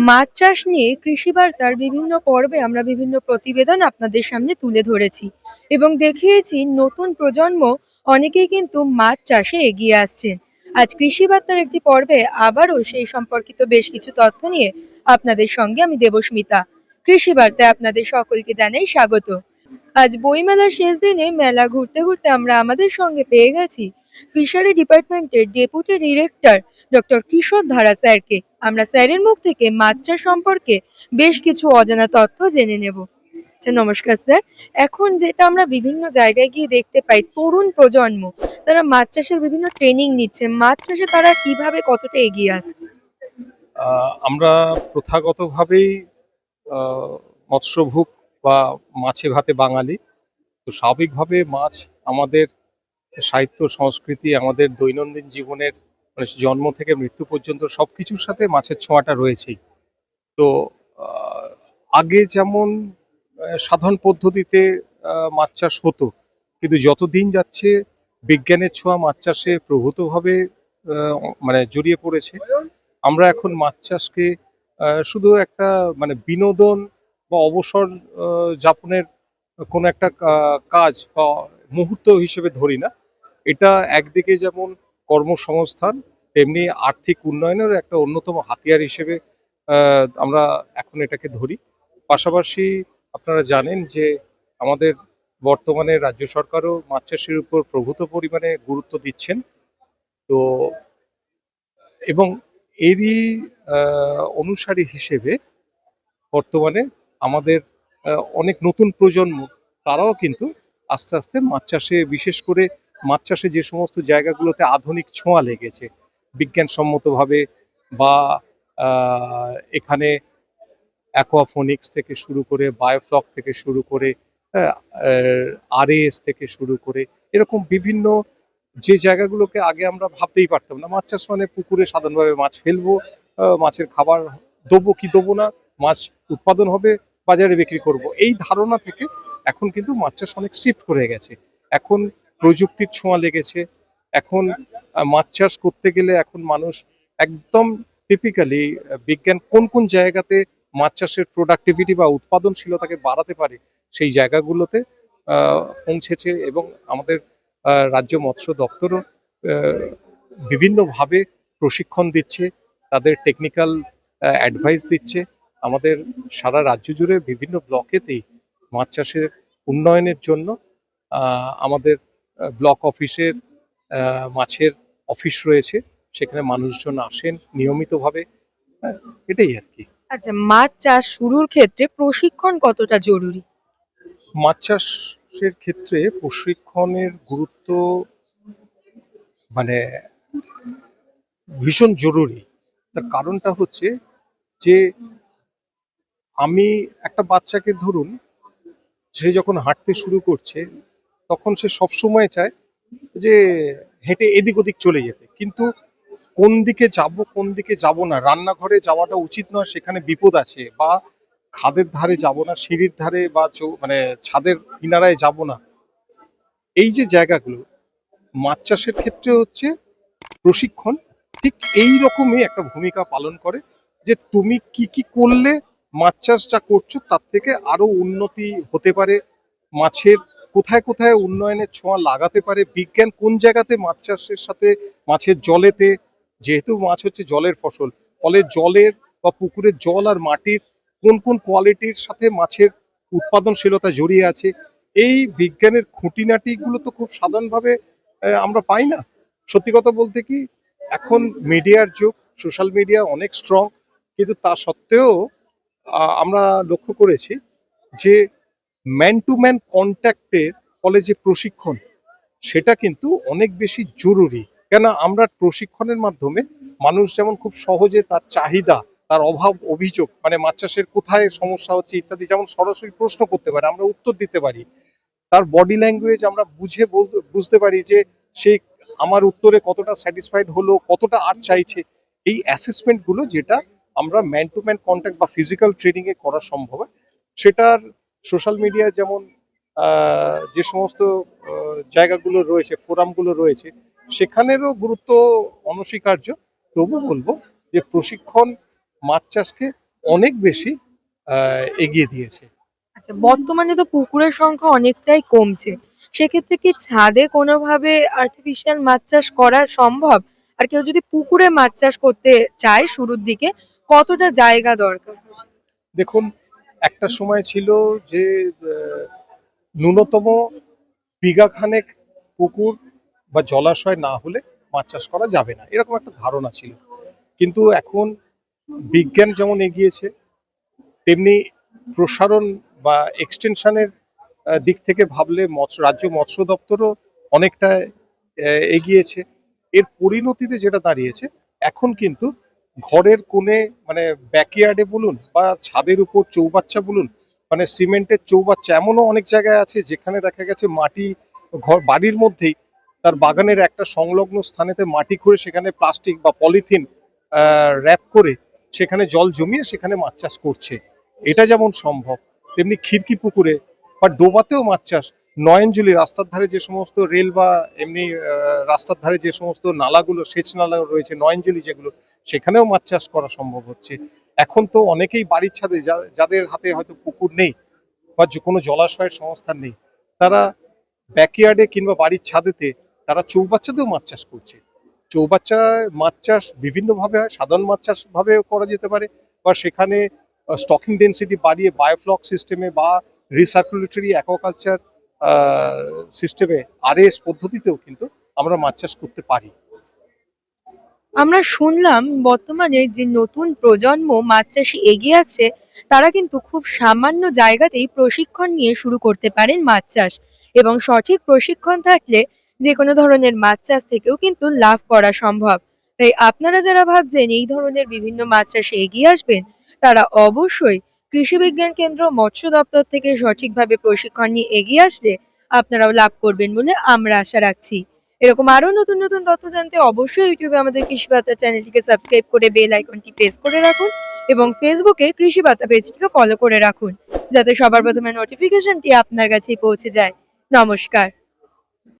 মাছ চাষ নিয়ে কৃষি বার্তার বিভিন্ন পর্বে আমরা বিভিন্ন প্রতিবেদন আপনাদের সামনে তুলে ধরেছি এবং দেখিয়েছি নতুন প্রজন্ম অনেকেই কিন্তু মাছ চাষে এগিয়ে আসছেন। আজ কৃষি বার্তার একটি পর্বে আবারও সেই সম্পর্কিত বেশ কিছু তথ্য নিয়ে আপনাদের সঙ্গে আমি দেবস্মিতা। কৃষি বার্তায় আপনাদের সকলকে জানাই স্বাগত। আজ বইমেলার শেষ দিনে মেলা ঘুরতে ঘুরতে আমরা আমাদের সঙ্গে পেয়ে গেছি ফিশারি ডিপার্টমেন্টের ডেপুটি ডিরেক্টর ডক্টর কিশোর ধারা স্যারকে আমরা স্যারের মুখ থেকে মাছ চাষ সম্পর্কে বেশ কিছু অজানা তথ্য জেনে নেব। আচ্ছা নমস্কার স্যার। এখন যেটা আমরা বিভিন্ন জায়গায় গিয়ে দেখতে পাই তরুণ প্রজন্ম, তারা মাছ চাষের বিভিন্ন ট্রেনিং নিচ্ছে। মাছ চাষে তারা কীভাবে কতটা এগিয়ে আসছে? আমরা প্রথাগতভাবেই মৎস্যভুক বা মাছে ভাতে বাঙালি। তো স্বাভাবিকভাবে মাছ আমাদের সাহিত্য, সংস্কৃতি, আমাদের দৈনন্দিন জীবনের মানে জন্ম থেকে মৃত্যু পর্যন্ত সবকিছুর সাথে মাছের ছোঁয়াটা রয়েছেই। তো আগে যেমন সাধারণ পদ্ধতিতে মাছ চাষ হতো, কিন্তু যত দিন যাচ্ছে বিজ্ঞানের ছোঁয়া মাছ চাষে প্রভূতভাবে মানে জড়িয়ে পড়েছে। আমরা এখন মাছ চাষকে শুধু একটা মানে বিনোদন বা অবসর যাপনের কোনো একটা কাজ বা মুহূর্ত হিসেবে ধরি না এটা একদিকে যেমন কর্মসংস্থান, তেমনি আর্থিক উন্নয়নের একটা অন্যতম হাতিয়ার হিসেবে আমরা এখন এটাকে ধরি। পাশাপাশি আপনারা জানেন যে আমাদের বর্তমানে রাজ্য সরকারও মাছ চাষের উপর প্রভূত পরিমাণে গুরুত্ব দিচ্ছেন। তো এবং এরই অনুসারী হিসেবে বর্তমানে আমাদের অনেক নতুন প্রজন্ম, তারাও কিন্তু আস্তে আস্তে মাছ চাষে বিশেষ করে মাছ চাষে যে সমস্ত জায়গাগুলোতে আধুনিক ছোঁয়া লেগেছে, বিজ্ঞানসম্মতভাবে বা এখানে অ্যাকোয়াফোনিক্স থেকে শুরু করে বায়োফ্লক থেকে শুরু করে আরএস থেকে শুরু করে, এরকম বিভিন্ন যে জায়গাগুলোকে আগে আমরা ভাবতেই পারতাম না। মাছ চাষ মানে পুকুরে সাধারণভাবে মাছ ফেলব মাছের খাবার দেবো কি দেবো না, মাছ উৎপাদন হবে, বাজারে বিক্রি করব। এই ধারণা থেকে এখন কিন্তু মাছ চাষ অনেক শিফট করে গেছে। এখন প্রযুক্তির ছোঁয়া লেগেছে। এখন মাছ চাষ করতে গেলে এখন মানুষ একদম টিপিক্যালি বিজ্ঞান কোন কোন জায়গাতে মাছ চাষের প্রোডাক্টিভিটি বা উৎপাদনশীলতাকে বাড়াতে পারে সেই জায়গাগুলোতে পৌঁছেছে এবং আমাদের রাজ্য মৎস্য দপ্তরও বিভিন্নভাবে প্রশিক্ষণ দিচ্ছে, তাদের টেকনিক্যাল অ্যাডভাইস দিচ্ছে। আমাদের সারা রাজ্য জুড়ে বিভিন্ন ব্লকেতেই মাছ চাষের উন্নয়নের জন্য আমাদের ব্লক অফিসের মাছের অফিস রয়েছে। সেখানে মানুষজন আসেন নিয়মিতভাবে। এটাই আর কি। আচ্ছা মাছ চাষ শুরুর ক্ষেত্রে প্রশিক্ষণ কতটা জরুরি? মাছ চাষের ক্ষেত্রে প্রশিক্ষণের গুরুত্ব মানে ভীষণ জরুরি। তার কারণটা হচ্ছে যে আমি একটা বাচ্চাকে ধরুন সে যখন হাঁটতে শুরু করছে তখন সে সবসময় চায় যে হেঁটে এদিক ওদিক চলে যেতে। কিন্তু কোন দিকে যাব, কোন দিকে যাব না, রান্নাঘরে যাওয়াটা উচিত নয়, সেখানে বিপদ আছে বা খাদের ধারে যাব না, সিঁড়ির ধারে বা মানে ছাদের কিনারায় যাব না। এই যে জায়গাগুলো, মাছ চাষের ক্ষেত্রে হচ্ছে প্রশিক্ষণ ঠিক এই রকমই একটা ভূমিকা পালন করে যে তুমি কি কি করলে মাছ চাষ যা করছ তার থেকে আরও উন্নতি হতে পারে, মাছের কোথায় কোথায় উন্নয়নের ছোঁয়া লাগাতে পারে? বিজ্ঞান কোন জায়গাতে মাছ চাষের সাথে, মাছের জলেতে, যেহেতু মাছ হচ্ছে জলের ফসল, ফলে জলের বা পুকুরের জল আর মাটির কোন কোন কোয়ালিটির সাথে মাছের উৎপাদনশীলতা জড়িয়ে আছে? এই বিজ্ঞানের খুঁটিনাটি গুলো তো খুব সাধারণভাবে আমরা পাই না। সত্যি কথা বলতে কি, এখন মিডিয়ার যুগ, সোশ্যাল মিডিয়া অনেক স্ট্রং কিন্তু তা সত্ত্বেও আমরা লক্ষ্য করেছি যে ম্যান টু ম্যান কন্ট্যাক্টের ফলে যে প্রশিক্ষণ, সেটা কিন্তু অনেক বেশি জরুরি। কেন আমরা প্রশিক্ষণের মাধ্যমে মানুষ যেমন খুব সহজে তার চাহিদা, তার অভাব, অভিযোগ মানে মাছ চাষের কোথায় সমস্যা হচ্ছে ইত্যাদি যেমন সরাসরি প্রশ্ন করতে পারে, আমরা উত্তর দিতে পারি। তার বডি ল্যাঙ্গুয়েজ আমরা বুঝে বুঝতে পারি যে সে আমার উত্তরে কতটা স্যাটিসফাইড হলো, কতটা আর চাইছে। এই অ্যাসেসমেন্টগুলো যেটা আমরা ম্যান টু ম্যান কন্ট্যাক্ট বা ফিজিক্যাল ট্রেনিংয়ে করা সম্ভব সেটার সোশ্যাল মিডিয়ায় যেমন যে সমস্ত জায়গাগুলো রয়েছে ফোরামগুলো রয়েছে সেখানেরও গুরুত্ব অনস্বীকার্য। তবু বলব যে প্রশিক্ষণ মাছ চাষকে অনেক বেশি এগিয়ে দিয়েছে। আচ্ছা বর্তমানে তো পুকুরের সংখ্যা অনেকটাই কমছে। সেক্ষেত্রে কি ছাদে কোনোভাবে আর্টিফিশিয়াল মাছ চাষ করা সম্ভব? আর কেউ যদি পুকুরে মাছ চাষ করতে চায় শুরুর দিকে কতটা জায়গা দরকার? দেখুন একটা সময় ছিল যে ন্যূনতম বিঘাখানেক পুকুর বা জলাশয় না হলে মাছ চাষ করা যাবে না। এরকম একটা ধারণা ছিল। কিন্তু এখন বিজ্ঞান যেমন এগিয়েছে, তেমনি প্রসারণ বা এক্সটেনশনের দিক থেকে ভাবলে মৎস্য রাজ্য মৎস্য দপ্তরও অনেকটা এগিয়েছে। এর পরিণতিতে যেটা দাঁড়িয়েছে, এখন কিন্তু ঘরের কোণে মানে ব্যাকইয়ার্ডে বলুন বা ছাদের উপর চৌবাচ্চা বলুন মানে সিমেন্টের চৌবাচ্চা এমনও অনেক জায়গায় আছে যেখানে দেখা গেছে মাটি, ঘর, বাড়ির মধ্যেই তার বাগানের একটা সংলগ্ন স্থানেতে মাটি করে সেখানে প্লাস্টিক বা পলিথিন র্যাপ করে সেখানে জল জমিয়ে সেখানে মাছ চাষ করছে। এটা যেমন সম্ভব, তেমনি খিড়কি পুকুরে বা ডোবাতেও মাছ চাষ নয়নজুলি রাস্তার ধারে যে সমস্ত রেল বা এমনি রাস্তার ধারে যে সমস্ত নালাগুলো, সেচ নালা রয়েছে, নয়নজুলি যেগুলো, সেখানেও মাছ চাষ করা সম্ভব হচ্ছে। এখন তো অনেকেই বাড়ির ছাদে যাদের হাতে হয়তো পুকুর নেই বা কোনো জলাশয়ের সংস্থান নেই, তারা ব্যাকইয়ার্ডে কিংবা বাড়ির ছাদেতে তারা চৌবাচ্চাতেও মাছ চাষ করছে। চৌবাচ্চায় মাছ চাষ বিভিন্নভাবে হয়, সাধারণ মাছ চাষ ভাবেও করা যেতে পারে বা সেখানে স্টকিং ডেন্সিটি বাড়িয়ে বায়োফ্লক সিস্টেমে বা রিসার্কুলেটরি অ্যাকোয়াকালচার সিস্টেমে আরএস পদ্ধতিতেও কিন্তু আমরা মাছ চাষ করতে পারি। আমরা শুনলাম বর্তমানে যে নতুন প্রজন্ম মাছ চাষে এগিয়ে আছে, তারা কিন্তু খুব সামান্য জায়গাতেই প্রশিক্ষণ নিয়ে শুরু করতে পারেন মাছ চাষ। এবং সঠিক প্রশিক্ষণ থাকলে যে কোনো ধরনের মাছ চাষ থেকেও কিন্তু লাভ করা সম্ভব। তাই আপনারা যারা ভাবছেন এই ধরনের বিভিন্ন মাছ চাষে এগিয়ে আসবেন, তারা অবশ্যই কৃষি বিজ্ঞান কেন্দ্র মৎস্য দপ্তর থেকে সঠিকভাবে প্রশিক্ষণ নিয়ে এগিয়ে আসলে আপনারাও লাভ করবেন বলে আমরা আশা রাখছি। এরকম আরও নতুন নতুন তথ্য জানতে অবশ্যই ইউটিউবে আমাদের কৃষি বার্তা চ্যানেলটিকে সাবস্ক্রাইব করে বেল আইকনটি প্রেস করে রাখুন এবং ফেসবুকে কৃষি বার্তা পেজটিকে ফলো করে রাখুন, যাতে সবার প্রথমে নোটিফিকেশনটি আপনার কাছেই পৌঁছে যায়। নমস্কার।